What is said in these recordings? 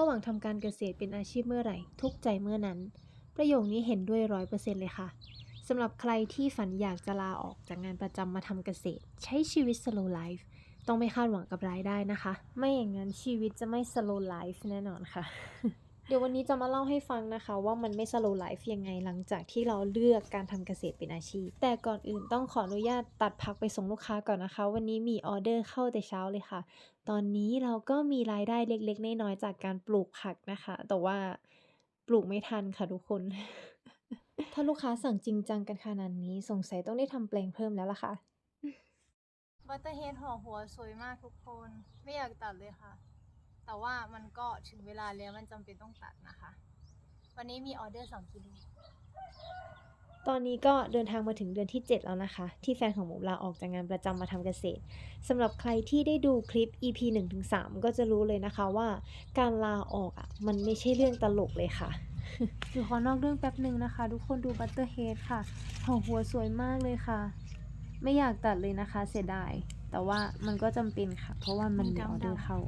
ถ้าหวังทำการเกษตรเป็นอาชีพเมื่อไหร่ ทุกใจเมื่อนั้น ประโยคนี้เห็นด้วยร้อยเปอร์เซ็นต์เลยค่ะสำหรับใครที่ฝันอยากจะลาออกจากงานประจำมาทำเกษตร ใช้ชีวิต slow life ต้องไม่คาดหวังกับรายได้นะคะ ไม่อย่างนั้นชีวิตจะไม่ slow life แน่นอนค่ะ เดี๋ยววันนี้จะมาเล่าให้ฟังนะคะ ว่ามันไม่ slow life ยังไงหลังจากที่เราเลือกการทำเกษตรเป็นอาชีพ แต่ก่อนอื่นต้องขออนุญาตตัดพักไปส่งลูกค้าก่อนนะคะ วันนี้มีออเดอร์เข้าแต่เช้าเลยค่ะ ตอนนี้เราก็มีรายได้เล็กๆน้อยๆจากการปลูกผักนะคะ แต่ว่าปลูกไม่ทันค่ะทุกคน ถ้าลูกค้าสั่งจริงจังกันขนาดนี้สงสัยต้องได้ทำแปลงเพิ่มแล้วล่ะค่ะบัตเตอร์เฮดห่อหัวสวยมากทุกคน ไม่อยากตัดเลยค่ะ แต่ว่ามันก็ถึงเวลาแล้วมันจำเป็นต้องตัดนะคะ วันนี้มีออเดอร์สองกิโลตอนนี้ก็เดินทางมาถึงเดือนที่ 7 แล้วนะคะ ที่แฟนของผมลาออกจากงานประจำมาทำเกษตรสำหรับใครที่ได้ดูคลิป EP 1-3 ก็จะรู้เลยนะคะว่าการลาออกอะมันไม่ใช่เรื่องตลกเลยค่ะเดี๋ยวขอนอกเรื่องแป๊บหนึ่งนะคะ ทุกคนดูบัตเตอร์เฮดค่ะห่อหัวสวยมากเลยค่ะ ไม่อยากตัดเลยนะคะ เสียดาย แต่ว่ามันก็จำเป็นค่ะ เพราะว่ามันมีออเดอร์เข้า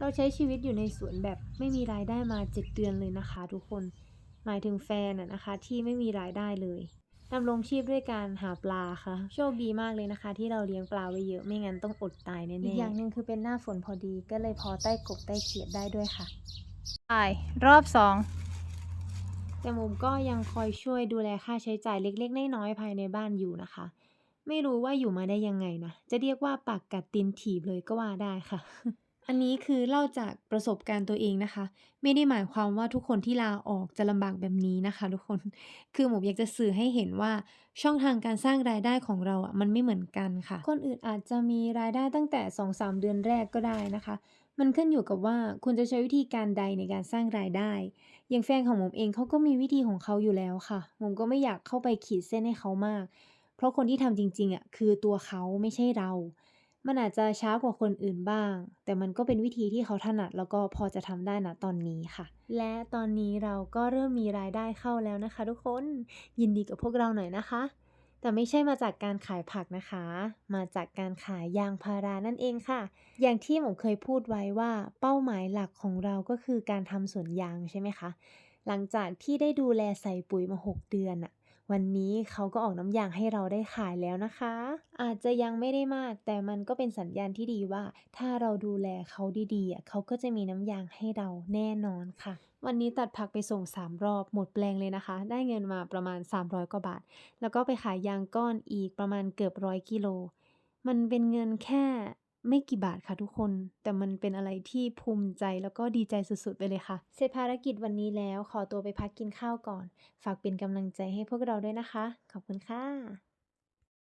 เราใช้ชีวิตอยู่ในสวนแบบไม่มีรายได้มาเจ็ดเดือนเลยนะคะ ทุกคน หมายถึงแฟนอะนะคะ ที่ไม่มีรายได้เลยดำรงชีพด้วยการหาปลาค่ะ โชคดีมากเลยนะคะ ที่เราเลี้ยงปลาไว้เยอะไม่งั้นต้องอดตายแน่ๆอีกอย่างหนึ่งคือเป็นหน้าฝนพอดีก็เลยพอใต้กบใต้เขียดได้ด้วยค่ะไปรอบสองแต่มุมก็ยังคอยช่วยดูแลค่าใช้จ่ายเล็กๆน้อยๆภายในบ้านอยู่นะคะ ไม่รู้ว่าอยู่มาได้ยังไงนะจะเรียกว่าปากกัดตีนถีบเลยก็ว่าได้ค่ะ อันนี้คือเล่าจากประสบการณ์ตัวเองนะคะ ไม่ได้หมายความว่าทุกคนที่ลาออกจะลำบากแบบนี้นะคะ ทุกคน คือหมอยากจะสื่อให้เห็นว่าช่องทางการสร้างรายได้ของเราอะมันไม่เหมือนกันค่ะ คนอื่นอาจจะมีรายได้ตั้งแต่ 2-3 เดือนแรกก็ได้นะคะ มันขึ้นอยู่กับว่าคุณจะใช้วิธีการใดในการสร้างรายได้ อย่างแฟนของผมเองเขาก็มีวิธีของเขาอยู่แล้วค่ะผมก็ไม่อยากเข้าไปขีดเส้นให้เขามาก เพราะคนที่ทำจริงๆอะคือตัวเขาไม่ใช่เรา มันอาจจะช้ากว่าคนอื่นบ้าง แต่มันก็เป็นวิธีที่เขาถนัดแล้วก็พอจะทำได้นะตอนนี้ค่ะ และตอนนี้เราก็เริ่มมีรายได้เข้าแล้วนะคะ ทุกคนยินดีกับพวกเราหน่อยนะคะ แต่ไม่ใช่มาจากการขายผักนะคะ มาจากการขายยางพารานั่นเองค่ะ อย่างที่ผมเคยพูดไว้ว่าเป้าหมายหลักของเราก็คือการทำสวนยางใช่ไหมคะ หลังจากที่ได้ดูแลใส่ปุ๋ยมา 6 เดือนอะ วันนี้เขาก็ออกน้ำยางให้เราได้ขายแล้วนะคะ อาจจะยังไม่ได้มาก แต่มันก็เป็นสัญญาณที่ดีว่า ถ้าเราดูแลเขาดีๆเขาก็จะมีน้ำยางให้เราแน่นอนค่ะ วันนี้ตัดผักไปส่ง 3 รอบหมดแปลงเลยนะคะ ได้เงินมาประมาณ 300 กว่าบาท แล้วก็ไปขายยางก้อนอีกประมาณเกือบร้อยกิโล มันเป็นเงินแค่ ไม่กี่บาทค่ะทุกคน แต่มันเป็นอะไรที่ภูมิใจแล้วก็ดีใจสุดๆไปเลยค่ะ เสร็จภารกิจวันนี้แล้วขอตัวไปพักกินข้าวก่อน ฝากเป็นกำลังใจให้พวกเราด้วยนะคะ ขอบคุณค่ะ